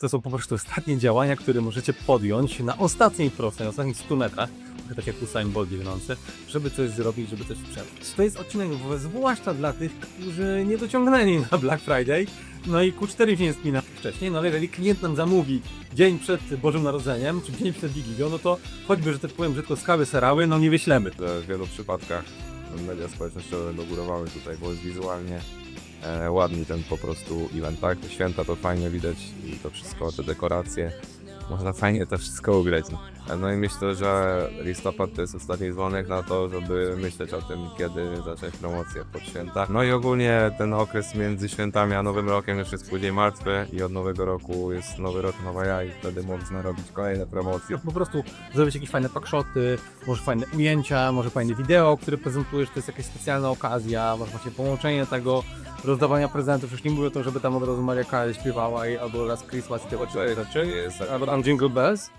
To są po prostu ostatnie działania, które możecie podjąć na ostatniej prostej, na ostatnich 100 metrach, tak jak Usain Bolt biegnący, żeby coś zrobić, żeby coś sprzedać. To jest odcinek zwłaszcza dla tych, którzy nie dociągnęli na Black Friday, no i Q4 się nie wcześniej, no ale jeżeli klient nam zamówi dzień przed Bożym Narodzeniem, czy dzień przed Wigilią, no to choćby, że tak powiem brzydko, skały serały, no nie wyślemy. w wielu przypadkach media społecznościowe dokurowały tutaj, bo jest wizualnie ładny ten po prostu event, tak? Święta to fajnie widać i to wszystko, te dekoracje, można fajnie to wszystko ugrać. No i myślę, że listopad to jest ostatni dzwonek na to, żeby myśleć o tym, kiedy zacząć promocję pod święta. No i ogólnie ten okres między świętami a Nowym Rokiem już jest później martwy i od Nowego Roku jest Nowy Rok, Nowa Ja i wtedy można robić kolejne promocje. po prostu zrobić jakieś fajne pakshoty, może fajne ujęcia, może fajne wideo, które prezentujesz, to jest jakaś specjalna okazja, może właśnie połączenie tego, rozdawania prezentów, już nie mówię o tym, żeby tam od razu Maria Carey śpiewała i albo Last Christmas i To jest, rzeczy, jest albo tam Jingle Bells.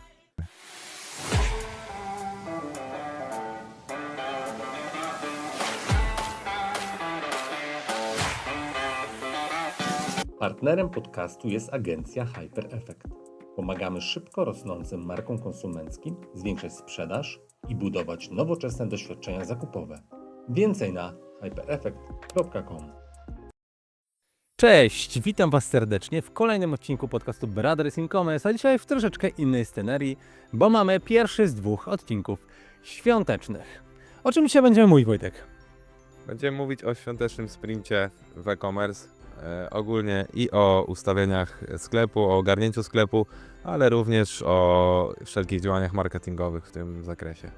Partnerem podcastu jest agencja Hyper Effect. Pomagamy szybko rosnącym markom konsumenckim zwiększać sprzedaż i budować nowoczesne doświadczenia zakupowe. Więcej na hypereffect.com. Cześć, witam Was serdecznie w kolejnym odcinku podcastu Brothers in Commerce, a dzisiaj w troszeczkę innej scenerii, bo mamy pierwszy z dwóch odcinków świątecznych. O czym dzisiaj będziemy mówić, Wojtek? Będziemy mówić o świątecznym sprincie w e-commerce, e, ogólnie i o ustawieniach sklepu, o ogarnięciu sklepu, ale również o wszelkich działaniach marketingowych w tym zakresie.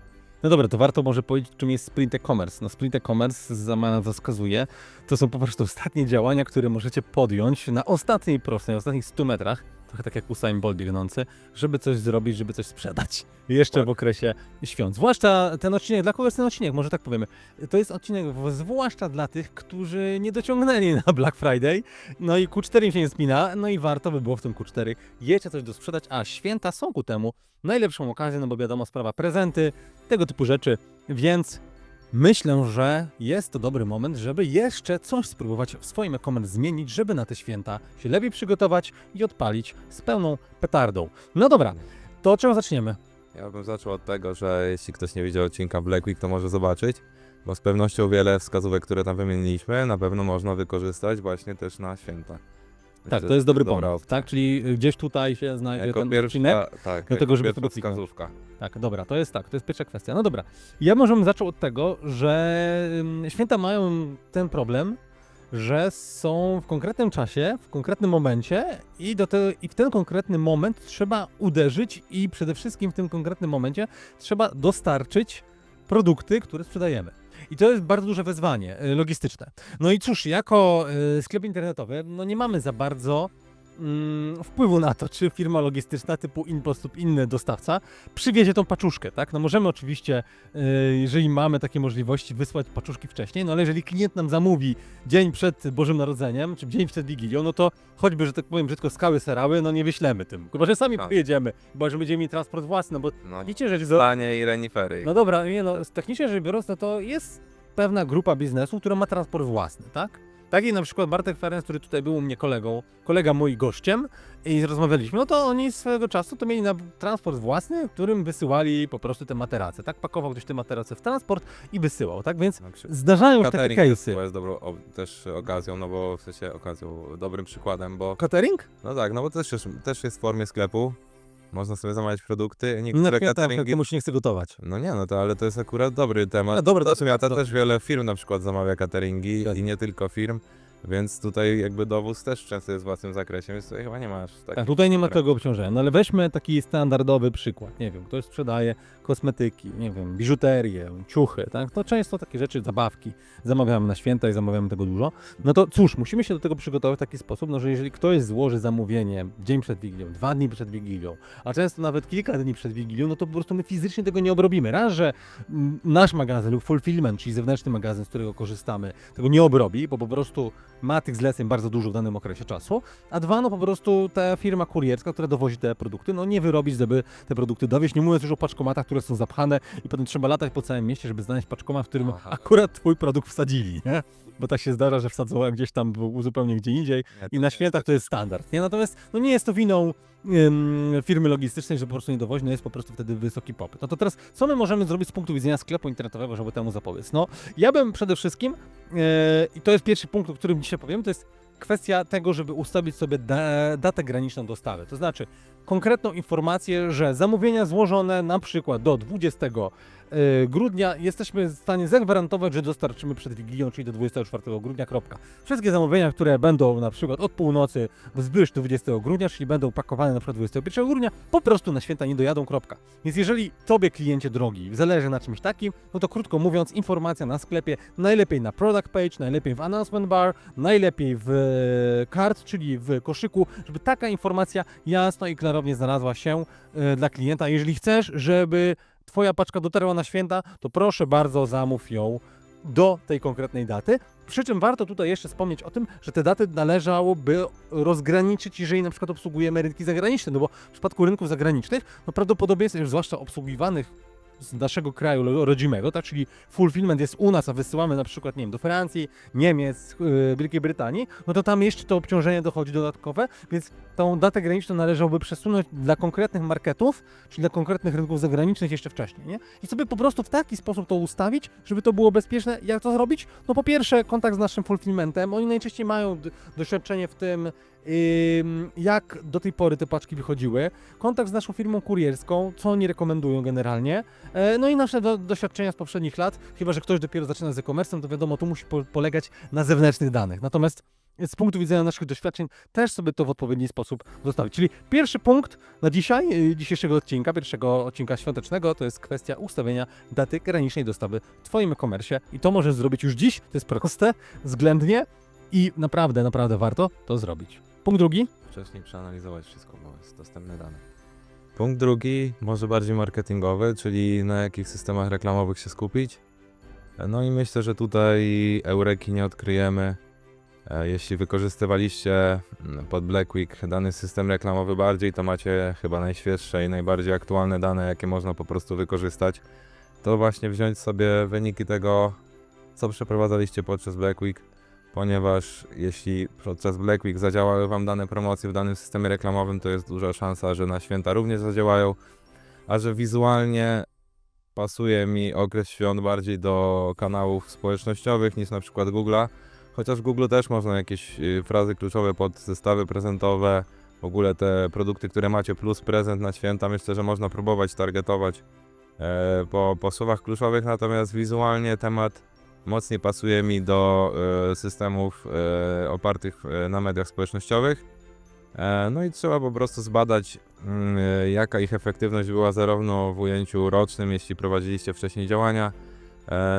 No dobra, to warto może powiedzieć, czym jest Sprint e-commerce. No Sprint e-commerce, sama nazwa wskazuje, to są po prostu ostatnie działania, które możecie podjąć na ostatniej prostej, na ostatnich 100 metrach, trochę tak jak Usain Bolt biegnący, żeby coś zrobić, żeby coś sprzedać. Jeszcze w okresie świąt. Zwłaszcza ten odcinek, dla kogo jest ten odcinek, może tak powiemy. To jest odcinek zwłaszcza dla tych, którzy nie dociągnęli na Black Friday, no i Q4 im się nie spina, no i warto by było w tym Q4 jeszcze coś do sprzedać, a święta są ku temu najlepszą okazją, no bo wiadomo, sprawa prezenty, tego typu rzeczy, więc myślę, że jest to dobry moment, żeby jeszcze coś spróbować w swoim e-commerce zmienić, żeby na te święta się lepiej przygotować i odpalić z pełną petardą. No dobra, to od czego zaczniemy? Ja bym zaczął od tego, że jeśli ktoś nie widział odcinka Black Week, to może zobaczyć, bo z pewnością wiele wskazówek, które tam wymieniliśmy, na pewno można wykorzystać właśnie też na święta. Tak, to jest dobry dobra pomysł, tak? Czyli gdzieś tutaj się znajdzie Jako ten odcinek. pierwsza, tak, do jako tego, żeby pierwsza kliknąć. wskazówka. Tak, dobra, to jest tak, to jest pierwsza kwestia. No dobra, ja może bym zaczął od tego, że święta mają ten problem, że są w konkretnym czasie, w konkretnym momencie i, do te, i w ten konkretny moment trzeba uderzyć i przede wszystkim w tym konkretnym momencie trzeba dostarczyć produkty, które sprzedajemy. I to jest bardzo duże wyzwanie y, logistyczne. No i cóż, jako y, sklep internetowy, no nie mamy za bardzo mm, wpływu na to, czy firma logistyczna typu InPost lub inny dostawca przywiezie tą paczuszkę, tak? No możemy oczywiście, y, jeżeli mamy takie możliwości, wysłać paczuszki wcześniej, no ale jeżeli klient nam zamówi dzień przed Bożym Narodzeniem, czy dzień przed Wigilią, no to choćby, że tak powiem, brzydko skały serały, no nie wyślemy tym. Chyba, że sami Tak. pojedziemy, chyba, że będziemy mieli transport własny, no bo No, że... za- Stanie i renifery. No dobra, nie no, technicznie rzecz biorąc, no to jest pewna grupa biznesu, która ma transport własny, tak? Tak jak na przykład Bartek Ferenc, który tutaj był u mnie kolegą, kolega mój gościem i rozmawialiśmy, no to oni swego czasu to mieli na transport własny, którym wysyłali po prostu te materace, tak? Pakował ktoś te materace w transport i wysyłał, tak? Więc No, zdarzają się takie case'y. jest dobrą o, też okazją, no bo w sensie okazją, dobrym przykładem, bo Catering? no tak, no bo też też jest w formie sklepu, można sobie zamawiać produkty, No niektóre na cateringi... cateringi, komuś nie chce gotować. no nie, no to ale to jest akurat dobry temat. No dobra, to- w sumie, a to to- też wiele firm na przykład zamawia cateringi i nie tylko firm, więc tutaj jakby dowóz też często jest w własnym zakresie, więc tutaj chyba nie masz tak. Tak, tutaj nie ma tego obciążenia. No ale weźmy taki standardowy przykład. Nie wiem, ktoś sprzedaje kosmetyki, nie wiem, biżuterię, ciuchy, tak? To często takie rzeczy, zabawki zamawiamy na święta i zamawiamy tego dużo. No to cóż, musimy się do tego przygotować w taki sposób, no że jeżeli ktoś złoży zamówienie dzień przed Wigilią, dwa dni przed Wigilią, a często nawet kilka dni przed Wigilią, no to po prostu my fizycznie tego nie obrobimy. Raz, że nasz magazyn lub fulfillment, czyli zewnętrzny magazyn, z którego korzystamy, tego nie obrobi, bo po prostu ma tych zleceń bardzo dużo w danym okresie czasu, a dwa, no po prostu ta firma kurierska, która dowozi te produkty, no nie wyrobić, żeby te produkty dowieść, nie mówiąc już o paczkomatach, które są zapchane i potem trzeba latać po całym mieście, żeby znaleźć paczkomat, w którym Aha. akurat twój produkt wsadzili, nie? Bo tak się zdarza, że wsadzą gdzieś tam zupełnie gdzie indziej i na świętach to jest standard, nie? Natomiast no nie jest to winą firmy logistycznej, że po prostu nie no jest po prostu wtedy wysoki popyt. No to teraz, co my możemy zrobić z punktu widzenia sklepu internetowego, żeby temu zapobiec? No, ja bym przede wszystkim, yy, i to jest pierwszy punkt, o którym dzisiaj powiem, to jest kwestia tego, żeby ustawić sobie da, datę graniczną dostawy. To znaczy konkretną informację, że zamówienia złożone na przykład do 20 y, grudnia jesteśmy w stanie zagwarantować, że dostarczymy przed Wigilią, czyli do 24 grudnia, kropka. Wszystkie zamówienia, które będą na przykład od północy wzwyż do 20 grudnia, czyli będą pakowane na przykład 21 grudnia, po prostu na święta nie dojadą, kropka. Więc jeżeli Tobie, kliencie drogi, zależy na czymś takim, no to krótko mówiąc, informacja na sklepie, najlepiej na product page, najlepiej w announcement bar, najlepiej w e, cart, czyli w koszyku, żeby taka informacja jasno i klarownie znalazła się e, dla klienta. Jeżeli chcesz, żeby Twoja paczka dotarła na święta, to proszę bardzo zamów ją do tej konkretnej daty. Przy czym warto tutaj jeszcze wspomnieć o tym, że te daty należałoby rozgraniczyć, jeżeli na przykład obsługujemy rynki zagraniczne, no bo w przypadku rynków zagranicznych, no prawdopodobieństwo, zwłaszcza obsługiwanych z naszego kraju rodzimego, tak, czyli fulfillment jest u nas, a wysyłamy na przykład, nie wiem, do Francji, Niemiec, yy, Wielkiej Brytanii, no to tam jeszcze to obciążenie dochodzi dodatkowe, więc tą datę graniczną należałoby przesunąć dla konkretnych marketów, czyli dla konkretnych rynków zagranicznych jeszcze wcześniej, nie? I sobie po prostu w taki sposób to ustawić, żeby to było bezpieczne. Jak to zrobić? No po pierwsze kontakt z naszym fulfillmentem, oni najczęściej mają doświadczenie w tym, ym, jak do tej pory te paczki wychodziły, kontakt z naszą firmą kurierską, co oni rekomendują generalnie, e, no i nasze do, doświadczenia z poprzednich lat, chyba że ktoś dopiero zaczyna z e-commerce, to wiadomo, tu musi po, polegać na zewnętrznych danych. Natomiast z punktu widzenia naszych doświadczeń też sobie to w odpowiedni sposób zostawić. Czyli pierwszy punkt na dzisiaj, y, dzisiejszego odcinka, pierwszego odcinka świątecznego, to jest kwestia ustawienia daty granicznej dostawy w Twoim e-commerce i to możesz zrobić już dziś, to jest proste, względnie i naprawdę, naprawdę warto to zrobić. Punkt drugi, Wcześniej przeanalizować wszystko, bo jest dostępne dane. Punkt drugi, może bardziej marketingowy, czyli na jakich systemach reklamowych się skupić. No i myślę, że tutaj Eureki nie odkryjemy. E, Jeśli wykorzystywaliście mm, pod Black Week dany system reklamowy bardziej, to macie chyba najświeższe i najbardziej aktualne dane, jakie można po prostu wykorzystać. To właśnie wziąć sobie wyniki tego, co przeprowadzaliście podczas Black Week, ponieważ jeśli podczas Black Week zadziałały Wam dane promocje w danym systemie reklamowym, to jest duża szansa, że na święta również zadziałają, a że wizualnie pasuje mi okres świąt bardziej do kanałów społecznościowych niż na przykład Google'a, chociaż w Google też można jakieś y, frazy kluczowe pod zestawy prezentowe, w ogóle te produkty, które macie plus prezent na święta, myślę, że można próbować targetować e, po, po słowach kluczowych, natomiast wizualnie temat mocniej pasuje mi do e, systemów e, opartych e, na mediach społecznościowych. No i trzeba po prostu zbadać, mm, jaka ich efektywność była zarówno w ujęciu rocznym, jeśli prowadziliście wcześniej działania,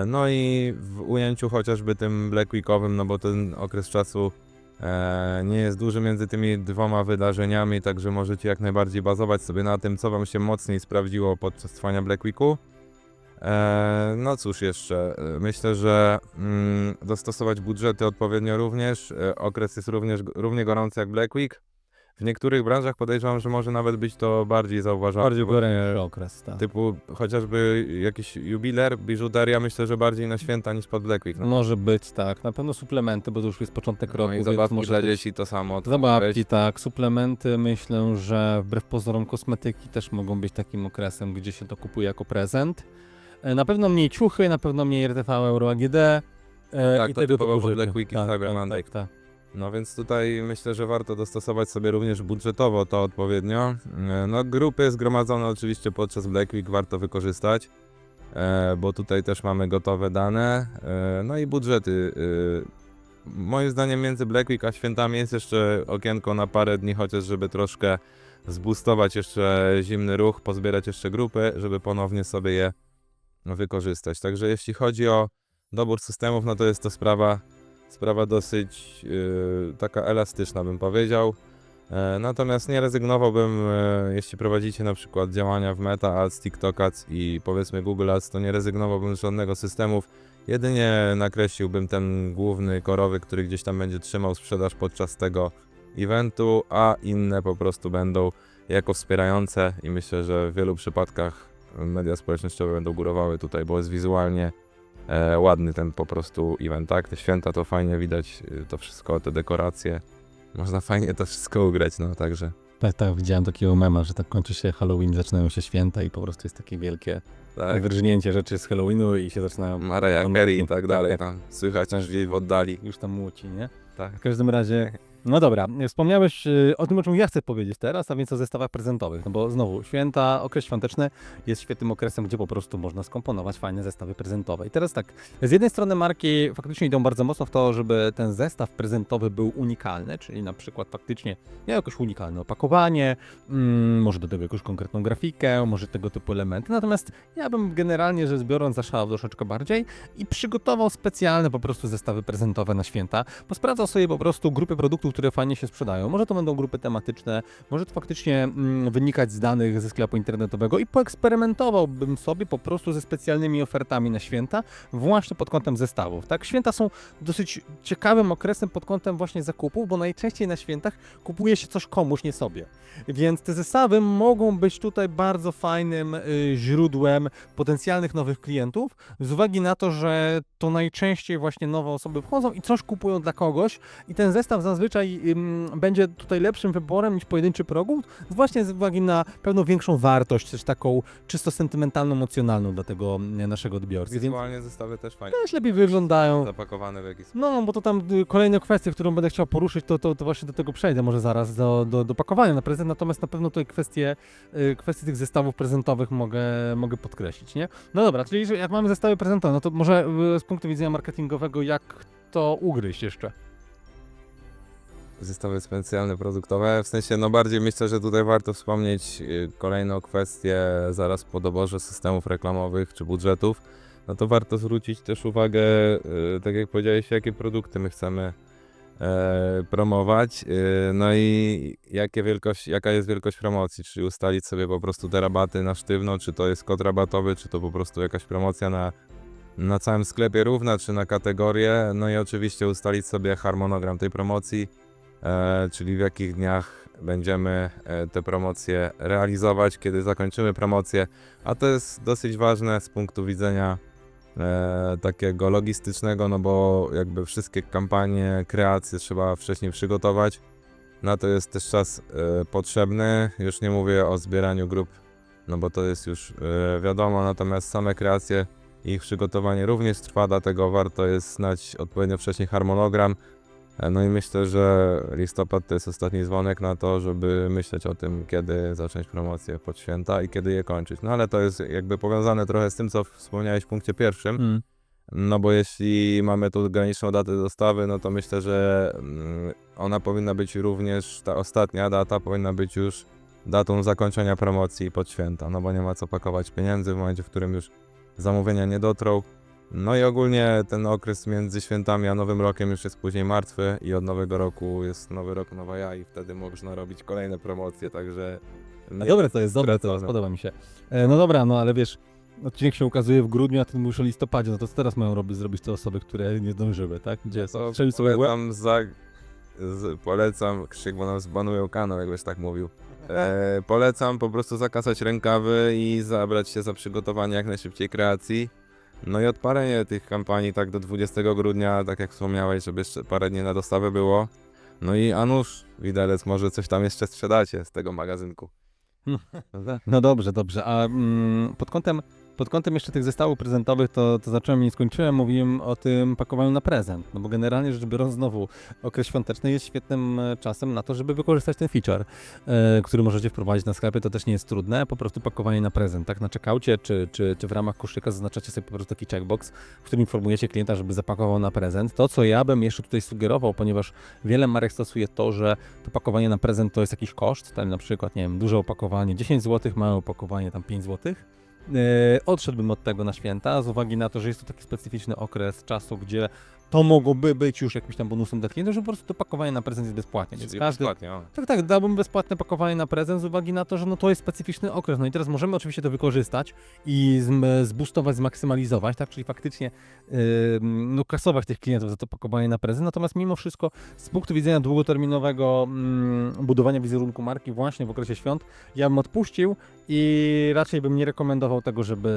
no i w ujęciu chociażby tym Black Weekowym, no bo ten okres czasu nie jest duży między tymi dwoma wydarzeniami, także możecie jak najbardziej bazować sobie na tym, co Wam się mocniej sprawdziło podczas trwania Black Weeku. E, No cóż jeszcze, e, myślę, że mm, dostosować budżety odpowiednio również. E, Okres jest również równie gorący jak Black Week. W niektórych branżach podejrzewam, że może nawet być to bardziej zauważalne. bardziej gorętszy okres, tak. Typu chociażby jakiś jubiler, biżuteria, myślę, że bardziej na święta niż pod Black Week. No, Może być, tak. Na pewno suplementy, bo to już jest początek roku, no i więc zabawki może dla być- dzieci to samo. to Zabawki, tak. Suplementy, myślę, że wbrew pozorom kosmetyki też mogą być takim okresem, gdzie się to kupuje jako prezent. E, Na pewno mniej ciuchy, na pewno mniej RTV, Euro AGD. e, Tak, i to tego typowo typu rzeczy. Black Week i tak, tak, Monday. tak, tak. No więc tutaj myślę, że warto dostosować sobie również budżetowo to odpowiednio. E, No grupy zgromadzone oczywiście podczas Black Week warto wykorzystać, bo tutaj też mamy gotowe dane. No i budżety. Moim zdaniem między Black Week a świętami jest jeszcze okienko na parę dni, chociaż żeby troszkę zboostować jeszcze zimny ruch, pozbierać jeszcze grupy, żeby ponownie sobie je wykorzystać. Także jeśli chodzi o dobór systemów, no to jest to sprawa sprawa dosyć y, taka elastyczna, bym powiedział. E, natomiast nie rezygnowałbym, e, jeśli prowadzicie na przykład działania w Meta Ads, TikTok Ads i powiedzmy Google Ads, to nie rezygnowałbym z żadnego systemów. Jedynie nakreśliłbym ten główny korowy, który gdzieś tam będzie trzymał sprzedaż podczas tego eventu, a inne po prostu będą jako wspierające i myślę, że w wielu przypadkach media społecznościowe będą górowały tutaj, bo jest wizualnie e, ładny ten po prostu event, tak? Te święta to fajnie widać, y, to wszystko, te dekoracje. Można fajnie to wszystko ugrać, no także. Tak, tak, widziałem takiego mema, że tak kończy się Halloween, zaczynają się święta i po prostu jest takie wielkie Tak, wyrżnięcie rzeczy z Halloweenu i się zaczynają Mariah Carey i tak dalej, tam słychać aż gdzieś w oddali. już tam młóci, nie? Tak. W każdym razie, no dobra, wspomniałeś y, o tym, o czym ja chcę powiedzieć teraz, a więc o zestawach prezentowych. No bo znowu, święta, okres świąteczny jest świetnym okresem, gdzie po prostu można skomponować fajne zestawy prezentowe. I teraz tak, z jednej strony marki faktycznie idą bardzo mocno w to, żeby ten zestaw prezentowy był unikalny, czyli na przykład faktycznie miał jakieś unikalne opakowanie, mm, może do tego jakąś konkretną grafikę, może tego typu elementy. Natomiast ja bym generalnie rzecz biorąc zaszalał troszeczkę bardziej i przygotował specjalne po prostu zestawy prezentowe na święta, posprawdzał sobie po prostu grupy produktów, które fajnie się sprzedają. Może to będą grupy tematyczne, może to faktycznie mm, wynikać z danych ze sklepu internetowego i poeksperymentowałbym sobie po prostu ze specjalnymi ofertami na święta, właśnie pod kątem zestawów. Tak, święta są dosyć ciekawym okresem pod kątem właśnie zakupów, bo najczęściej na świętach kupuje się coś komuś, nie sobie. Więc te zestawy mogą być tutaj bardzo fajnym y, źródłem potencjalnych nowych klientów, z uwagi na to, że to najczęściej właśnie nowe osoby wchodzą i coś kupują dla kogoś i ten zestaw zazwyczaj ym, będzie tutaj lepszym wyborem niż pojedynczy produkt, właśnie z uwagi na pewną większą wartość, też taką czysto sentymentalną, emocjonalną dla tego mm, naszego odbiorcy. Więc Wizualnie zestawy też fajnie też lepiej wyglądają. zapakowane w jakiś sposób. No, bo to tam y, kolejne kwestie, którą będę chciał poruszyć, to, to, to właśnie do tego przejdę może zaraz, do, do, do pakowania na prezent, natomiast na pewno tutaj kwestie, y, kwestie tych zestawów prezentowych mogę, mogę podkreślić, nie? No dobra, czyli że jak mamy zestawy prezentowe, no to może y, z punktu widzenia marketingowego, jak to ugryźć jeszcze? Zestawy specjalne produktowe, w sensie no bardziej myślę, że tutaj warto wspomnieć y, kolejną kwestię zaraz po doborze systemów reklamowych czy budżetów, no to warto zwrócić też uwagę, y, tak jak powiedziałeś, jakie produkty my chcemy e, promować, y, no i jakie wielkość, jaka jest wielkość promocji, czy ustalić sobie po prostu te rabaty na sztywno, czy to jest kod rabatowy, czy to po prostu jakaś promocja na, na całym sklepie równa, czy na kategorię, no i oczywiście ustalić sobie harmonogram tej promocji, czyli w jakich dniach będziemy e, te promocje realizować, kiedy zakończymy promocję, a to jest dosyć ważne z punktu widzenia e, takiego logistycznego, no bo jakby wszystkie kampanie, kreacje trzeba wcześniej przygotować. Na to jest też czas e, potrzebny. Już nie mówię o zbieraniu grup, no bo to jest już e, wiadomo, natomiast same kreacje ich przygotowanie również trwa, dlatego warto jest znać odpowiednio wcześniej harmonogram. E, No i myślę, że listopad to jest ostatni dzwonek na to, żeby myśleć o tym, kiedy zacząć promocję pod święta i kiedy je kończyć. No ale to jest jakby powiązane trochę z tym, co wspomniałeś w punkcie pierwszym. Mm. No bo jeśli mamy tu graniczną datę dostawy, no to myślę, że mm, ona powinna być również, ta ostatnia data powinna być już datą zakończenia promocji pod święta, no bo nie ma co pakować pieniędzy w momencie, w którym już zamówienia nie dotrą. No i ogólnie ten okres między świętami a Nowym Rokiem już jest później martwy i od Nowego Roku jest Nowy Rok, Nowa Ja i wtedy można robić kolejne promocje, także... A dobre to jest, dobre to podoba mi się. E, no dobra, no ale wiesz, odcinek się ukazuje w grudniu, a ty mówisz o listopadzie, no to co teraz mają robić, zrobić te osoby, które nie zdążyły, tak? Gdzie To strzelił sobie łeb? polecam, za, z, polecam, Krzyk, bo nam zbanują kanał, jakbyś tak mówił. E, polecam po prostu zakasać rękawy i zabrać się za przygotowanie jak najszybciej kreacji. No i odpalenie tych kampanii tak do 20 grudnia, tak jak wspomniałeś, żeby jeszcze parę dni na dostawę było. No i a nuż, widelec, może coś tam jeszcze sprzedacie z tego magazynku. No dobrze, dobrze. A mm, pod kątem pod kątem jeszcze tych zestawów prezentowych, to, to zacząłem i nie skończyłem, mówiłem o tym pakowaniu na prezent. No bo generalnie rzecz biorąc, znowu okres świąteczny jest świetnym e, czasem na to, żeby wykorzystać ten feature, e, który możecie wprowadzić na sklepie. To też nie jest trudne, po prostu pakowanie na prezent. Tak na czekaucie, czy, czy, czy w ramach koszyka zaznaczacie sobie po prostu taki checkbox, w którym informujecie klienta, żeby zapakował na prezent. To, co ja bym jeszcze tutaj sugerował, ponieważ wiele marek stosuje to, że to pakowanie na prezent to jest jakiś koszt, tam na przykład, nie wiem, duże opakowanie 10 zł, małe opakowanie tam 5 zł. Yy, odszedłbym od tego na święta, z uwagi na to, że jest to taki specyficzny okres czasu, gdzie to mogłoby być już jakimś tam bonusem dla klientów, że po prostu to pakowanie na prezent jest Czyli każdy, bezpłatnie, o. tak, tak, dałbym bezpłatne pakowanie na prezent z uwagi na to, że no to jest specyficzny okres. No i teraz możemy oczywiście to wykorzystać i zboostować, zmaksymalizować, tak, czyli faktycznie yy, no, kasować tych klientów za to pakowanie na prezent. Natomiast mimo wszystko z punktu widzenia długoterminowego mm, budowania wizerunku marki właśnie w okresie świąt, ja bym odpuścił i raczej bym nie rekomendował tego, żeby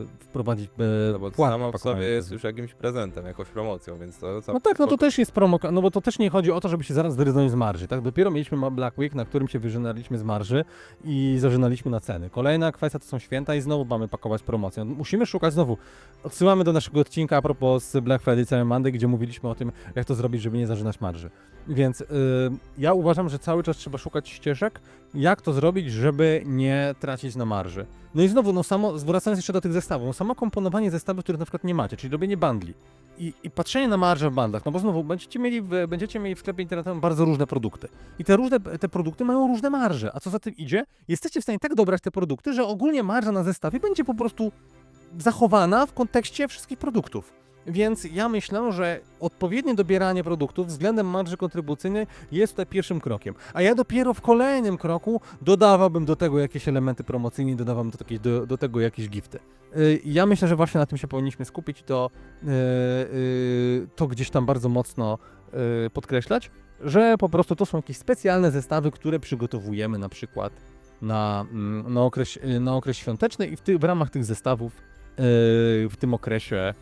yy, wprowadzić No bo płatne samo w sobie jest już jakimś prezentem, jakąś promocją, więc to... No tak, no to też jest promo, no bo to też nie chodzi o to, żeby się zaraz wyryznąć z marży, tak? Dopiero mieliśmy Black Week, na którym się wyżynaliśmy z marży i zażynaliśmy na ceny. Kolejna kwestia to są święta i znowu mamy pakować promocję. Musimy szukać znowu, odsyłamy do naszego odcinka a propos Black Friday Cyber Monday, gdzie mówiliśmy o tym, jak to zrobić, żeby nie zażynać marży. Więc y, ja uważam, że cały czas trzeba szukać ścieżek, jak to zrobić, żeby nie tracić na marży. No i znowu, no samo, wracając jeszcze do tych zestawów, no samo komponowanie zestawów, których na przykład nie macie, czyli robienie bundli i, i patrzenie na marże w bandach, no bo znowu będziecie mieli w, będziecie mieli w sklepie internetowym bardzo różne produkty. I te różne te produkty mają różne marże, a co za tym idzie, jesteście w stanie tak dobrać te produkty, że ogólnie marża na zestawie będzie po prostu zachowana w kontekście wszystkich produktów. Więc ja myślę, że odpowiednie dobieranie produktów względem marży kontrybucyjnej jest tutaj pierwszym krokiem. A ja dopiero w kolejnym kroku dodawałbym do tego jakieś elementy promocyjne, dodawałbym do, do, do tego jakieś gifty. Yy, Ja myślę, że właśnie na tym się powinniśmy skupić to, yy, yy, to gdzieś tam bardzo mocno podkreślać, że po prostu to są jakieś specjalne zestawy, które przygotowujemy na przykład na, mm, na, okres, na okres świąteczny i w, ty, w ramach tych zestawów w tym okresie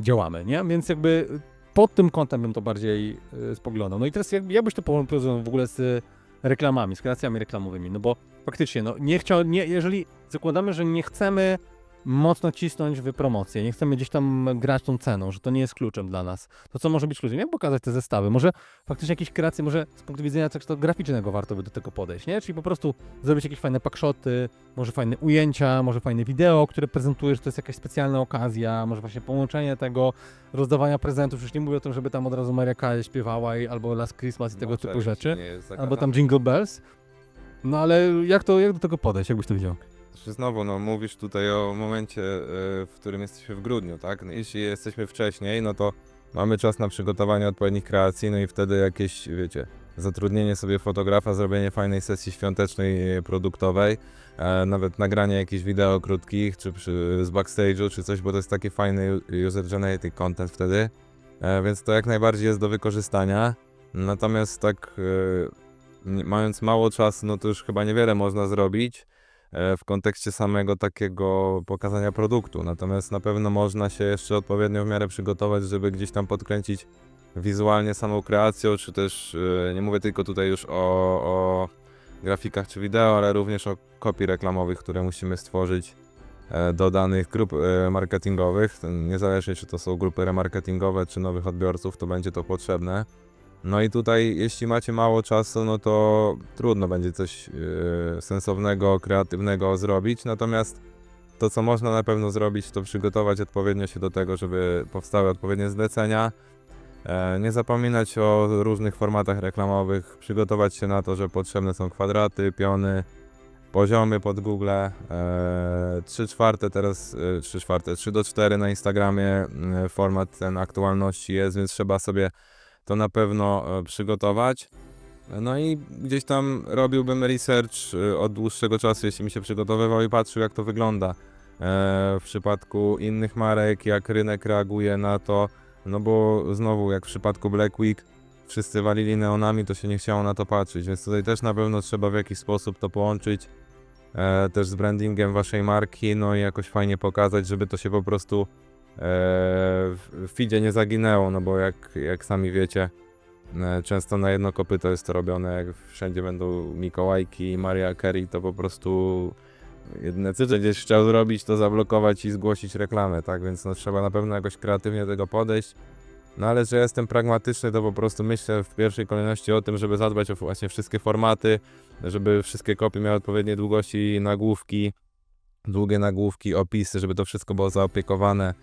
działamy, nie? Więc jakby pod tym kątem bym to bardziej yy, spoglądał. No i teraz jak, jak byś to powiązał w ogóle z reklamami, z kreacjami reklamowymi? No bo faktycznie, no nie chciał, nie, jeżeli zakładamy, że nie chcemy mocno cisnąć w promocję, nie chcemy gdzieś tam grać tą ceną, że to nie jest kluczem dla nas, to co może być kluczem? Jak pokazać te zestawy? Może faktycznie jakieś kreacje, może z punktu widzenia tekstu graficznego warto by do tego podejść, nie? Czyli po prostu zrobić jakieś fajne pakshoty, może fajne ujęcia, może fajne wideo, które prezentuje, że to jest jakaś specjalna okazja, może właśnie połączenie tego, rozdawania prezentów, już nie mówię o tym, żeby tam od razu Maria Carey śpiewała i, albo Last Christmas i tego No, typu cześć, rzeczy, albo tam Jingle Bells, no ale jak to, jak do tego podejść, jakbyś to widział? Znaczy znowu, no mówisz tutaj o momencie, e, w którym jesteśmy w grudniu, tak? No, Jeśli jesteśmy wcześniej, no to mamy czas na przygotowanie odpowiednich kreacji, no i wtedy jakieś, wiecie, zatrudnienie sobie fotografa, zrobienie fajnej sesji świątecznej, e, produktowej, e, nawet nagranie jakichś wideo krótkich, czy przy, z backstage'u, czy coś, bo to jest taki fajny user-generated content wtedy, więc to jak najbardziej jest do wykorzystania. Natomiast tak, mając mało czasu, no to już chyba niewiele można zrobić w kontekście samego takiego pokazania produktu. Natomiast na pewno można się jeszcze odpowiednio w miarę przygotować, żeby gdzieś tam podkręcić wizualnie samą kreacją, czy też e, nie mówię tylko tutaj już o, o grafikach czy wideo, ale również o kopii reklamowych, które musimy stworzyć e, do danych grup e, marketingowych. Niezależnie czy to są grupy remarketingowe, czy nowych odbiorców, to będzie to potrzebne. No i tutaj, jeśli macie mało czasu, no to trudno będzie coś e, sensownego, kreatywnego zrobić. Natomiast to, co można na pewno zrobić, to przygotować odpowiednio się do tego, żeby powstały odpowiednie zlecenia. E, nie zapominać o różnych formatach reklamowych, przygotować się na to, że potrzebne są kwadraty, piony, poziomy pod Google. E, 3 czwarte teraz, e, 3 czwarte, 3 do 4 na Instagramie e, format ten aktualności jest, więc trzeba sobie to na pewno e, przygotować. No i gdzieś tam robiłbym research e, od dłuższego czasu, jeśli mi się przygotowywał i patrzył jak to wygląda e, w przypadku innych marek, jak rynek reaguje na to, no bo znowu jak w przypadku Black Week wszyscy walili neonami, to się nie chciało na to patrzeć, więc tutaj też na pewno trzeba w jakiś sposób to połączyć też z brandingiem waszej marki, no i jakoś fajnie pokazać, żeby to się po prostu w w feedzie nie zaginęło, no bo jak, jak sami wiecie, e, często na jedno kopyto jest to robione, jak wszędzie będą Mikołajki i Maria Carey, to po prostu jedyne co gdzieś chciał zrobić, to zablokować i zgłosić reklamę, tak, więc no, trzeba na pewno jakoś kreatywnie do tego podejść. No ale że jestem pragmatyczny, to po prostu myślę w pierwszej kolejności o tym, żeby zadbać o właśnie wszystkie formaty, żeby wszystkie kopie miały odpowiednie długości nagłówki, długie nagłówki, opisy, żeby to wszystko było zaopiekowane,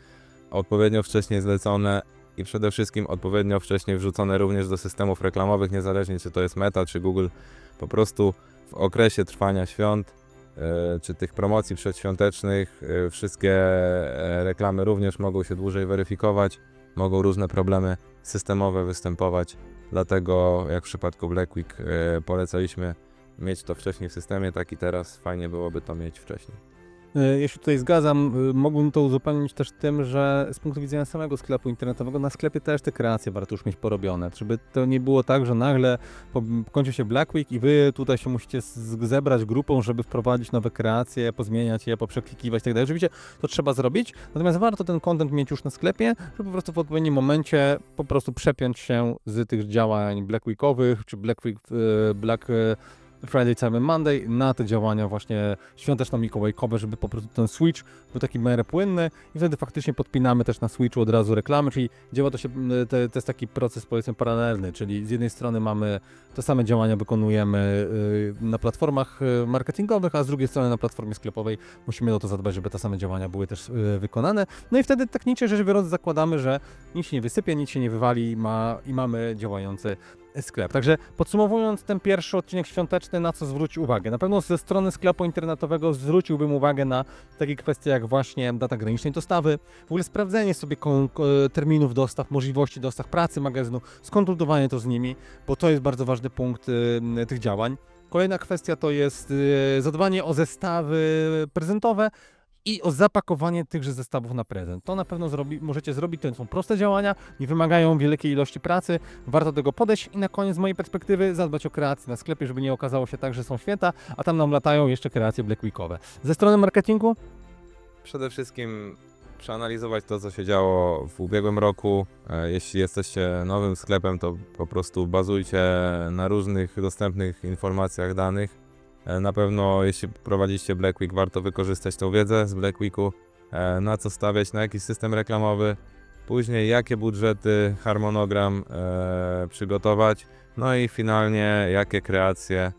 odpowiednio wcześnie zlecone i przede wszystkim odpowiednio wcześnie wrzucone również do systemów reklamowych, niezależnie czy to jest Meta, czy Google, po prostu w okresie trwania świąt, e, czy tych promocji przedświątecznych, e, wszystkie e, reklamy również mogą się dłużej weryfikować, mogą różne problemy systemowe występować, dlatego jak w przypadku Black Week polecaliśmy mieć to wcześniej w systemie, tak i teraz fajnie byłoby to mieć wcześniej. Y, Ja się tutaj zgadzam. Y, Mógłbym to uzupełnić też tym, że z punktu widzenia samego sklepu internetowego, na sklepie też te kreacje warto już mieć porobione. Żeby to nie było tak, że nagle kończy się Black Week i wy tutaj się musicie zebrać grupą, żeby wprowadzić nowe kreacje, pozmieniać je, poprzeklikiwać itd. Oczywiście to trzeba zrobić, natomiast warto ten content mieć już na sklepie, żeby po prostu w odpowiednim momencie po prostu przepiąć się z tych działań Black Weekowych, czy Black Week, y, Black Friday, Cyber Monday na te działania właśnie świąteczno-mikołajkowe, żeby po prostu ten switch był taki w miarę płynny i wtedy faktycznie podpinamy też na switchu od razu reklamy, czyli działa to się, m, to, jest taki proces powiedzmy paralelny, czyli z jednej strony mamy te same działania wykonujemy y, na platformach y, marketingowych, a z drugiej strony na platformie sklepowej musimy o to zadbać, żeby te same działania były też y, wykonane. No i wtedy technicznie rzecz biorąc zakładamy, że nic się nie wysypie, nic się nie wywali ma, i mamy działający sklep. Także podsumowując ten pierwszy odcinek świąteczny, na co zwrócić uwagę? Na pewno ze strony sklepu internetowego zwróciłbym uwagę na takie kwestie jak właśnie data granicznej dostawy, w ogóle sprawdzenie sobie terminów dostaw, możliwości dostaw pracy magazynu, skonsultowanie to z nimi, bo to jest bardzo ważny punkt y, tych działań. Kolejna kwestia to jest y, zadbanie o zestawy prezentowe i o zapakowanie tychże zestawów na prezent. To na pewno zrobi, możecie zrobić, to są proste działania, nie wymagają wielkiej ilości pracy, warto do tego podejść i na koniec z mojej perspektywy zadbać o kreację na sklepie, żeby nie okazało się tak, że są święta, a tam nam latają jeszcze kreacje Black Weekowe. Ze strony marketingu Przede wszystkim przeanalizować to, co się działo w ubiegłym roku. E, Jeśli jesteście nowym sklepem, to po prostu bazujcie na różnych dostępnych informacjach, danych. E, Na pewno, jeśli prowadziliście Black Week, warto wykorzystać tą wiedzę z Black Weeku, e, na co stawiać, na jaki system reklamowy, później jakie budżety, harmonogram e, przygotować, no i finalnie jakie kreacje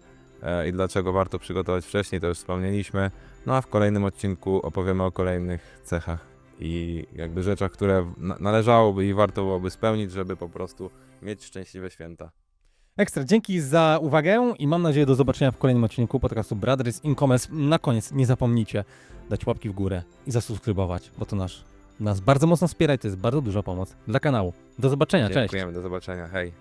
i dlaczego warto przygotować wcześniej, to już wspomnieliśmy. No a w kolejnym odcinku opowiemy o kolejnych cechach i jakby rzeczach, które na- należałoby i warto byłoby spełnić, żeby po prostu mieć szczęśliwe święta. Ekstra, dzięki za uwagę i mam nadzieję do zobaczenia w kolejnym odcinku podcastu Brothers in Commerce. Na koniec nie zapomnijcie dać łapki w górę i zasubskrybować, bo to nasz, nas bardzo mocno wspiera i to jest bardzo duża pomoc dla kanału. Do zobaczenia, cześć! Dziękujemy, do zobaczenia, hej.